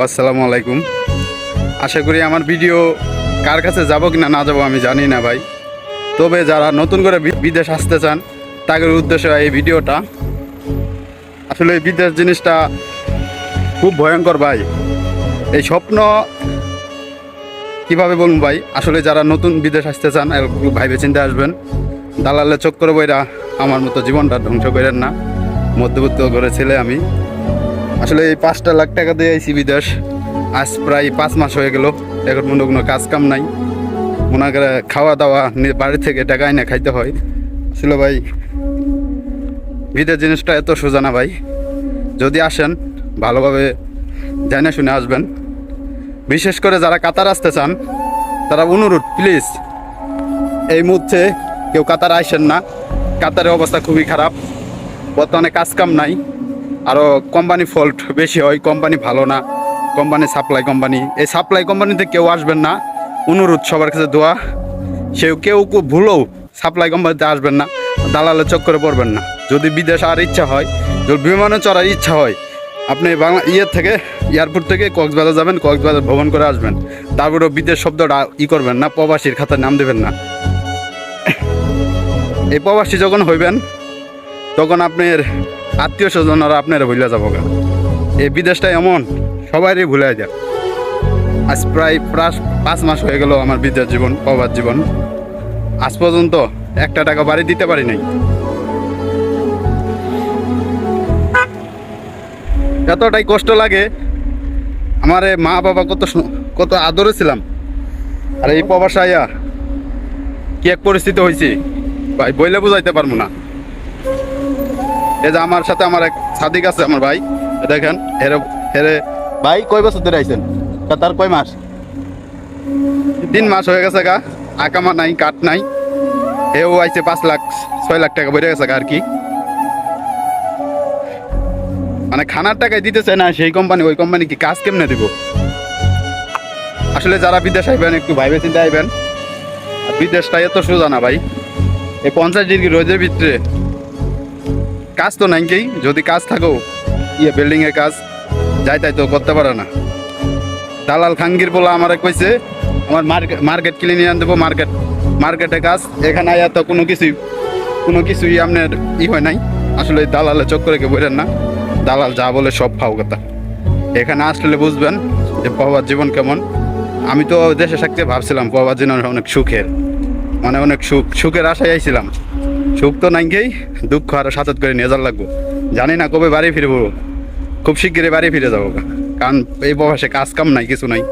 আসসালামু আলাইকুম। আশা করি আমার ভিডিও কার কাছে যাব কি না না যাব আমি জানি না ভাই। তবে যারা নতুন করে বিদেশ আসতে চান, তাদের উদ্দেশ্য এই ভিডিওটা। আসলে এই বিদেশ জিনিসটা খুব ভয়ঙ্কর ভাই। এই স্বপ্ন কীভাবে বলুন ভাই? আসলে যারা নতুন বিদেশ আসতে চান ভাইবে চিন্তা আসবেন। দালালে চক্কর বইরা আমার মতো জীবনটা ধ্বংস করেন না। মধ্যবিত্ত ছেলে আমি। আসলে এই পাঁচটা লাখ টাকা দিয়ে আইসি বিদেশ। আজ প্রায় পাঁচ মাস হয়ে গেল। এখন মনে কোনো কাজ কাম নাই। করে খাওয়া দাওয়া বাড়ি থেকে টাকা এনে খাইতে হয়। আসলে ভাই, বিদেশ জিনিসটা এত সোজা না ভাই। যদি আসেন, ভালোভাবে জানে শুনে আসবেন। বিশেষ করে যারা কাতার আসতে চান, তারা অনুরোধ প্লিজ এই মুহূর্তে কেউ কাতার আসেন না। কাতারের অবস্থা খুবই খারাপ। বর্তমানে কাজ কাম নাই। আরও কোম্পানি ফল্ট বেশি হয় কোম্পানি ভালো না কোম্পানি সাপ্লাই কোম্পানি এই সাপ্লাই কোম্পানিতে কেউ আসবেন না, অনুরোধ সবার কাছে দোয়া। সেও কেউ ভুলেও সাপ্লাই কোম্পানিতে আসবেন না, দালালের চক্করে পড়বেন না। যদি বিদেশ আর ইচ্ছা হয়, যদি বিমানে চড়ার ইচ্ছা হয়, আপনি বাংলা ইয়ের থেকে, এয়ারপোর্ট থেকে কক্সবাজার যাবেন, কক্সবাজার ভ্রমণ করে আসবেন। তারপরেও বিদেশ শব্দটা ই করবেন না, প্রবাসীর খাতায় নাম দেবেন না। এই প্রবাসী যখন হইবেন, তখন আপনার আত্মীয় স্বজনরা আপনারা ভুলে যাব গা। এই বিদেশটা এমন সবারই ভুলে যায় আজ প্রায় প্রায় পাঁচ মাস হয়ে গেল আমার বিদেশ জীবন, প্রবাস জীবন। আজ পর্যন্ত একটা টাকা বাড়ি দিতে পারি নাই। এতটাই কষ্ট লাগে, আমার মা বাবা কত কত আদরে ছিলাম। আর এই প্রবাস কি এক পরিস্থিতি হয়েছে ভাই, বইলে বুঝাইতে পারব না। এই যে আমার সাথে আমার এক সাদিক আছে আমার ভাই। দেখেন হেরে হেরে। ভাই কয় বছর ধরে আইছেন? তার কয় মাস? তিন মাস হয়ে গেছে গা আকামা নাই কাঠ নাই। এও আইছে পাঁচ লাখ ছয় লাখ টাকা বেড়ে গেছে গা আর কি। মানে খানার টাকায় দিতেছে না সেই কোম্পানি ওই কোম্পানি কি কাজ কেমনে দিব? আসলে যারা বিদেশ আইবেন একটু ভাইবে চিন্তা আইবেন। বিদেশটা এত সোজা না ভাই। এই পঞ্চাশ ডিগ্রি রোদের ভিতরে কাজ তো নাই কি যদি কাজ থাকো ইয়ে বিল্ডিং এর কাজ যাই তাই তো, করতে পারে না। দালাল খাঙ্গির বলা আমারে কইছে, আমার মার্কেট কিনে নিয়ে দেবো মার্কেট, মার্কেটে কাজ, এখানে আয়া তো কোনো কিছুই কোনো কিছুই আপনার ই হয় নাই। আসলে দালালে চক্করে কে বলেন না। দালাল যা বলে সব ফাও কথা। এখানে আসলে বুঝবেন যে প্রবাদ জীবন কেমন। আমি তো দেশে থাকতে ভাবছিলাম প্রবাদ জীবন অনেক সুখের। মানে অনেক সুখ, সুখের আশায় আইছিলাম। সুখ তো নাই গেই দুঃখ আরও সাথত করে নিয়ে যাওয়ার লাগবো। জানি না কবে বাড়ি ফিরবো। খুব শিগগিরই বাড়ি ফিরে যাব। কারণ এই বয়সে কাজ কাম নাই, কিছু নাই।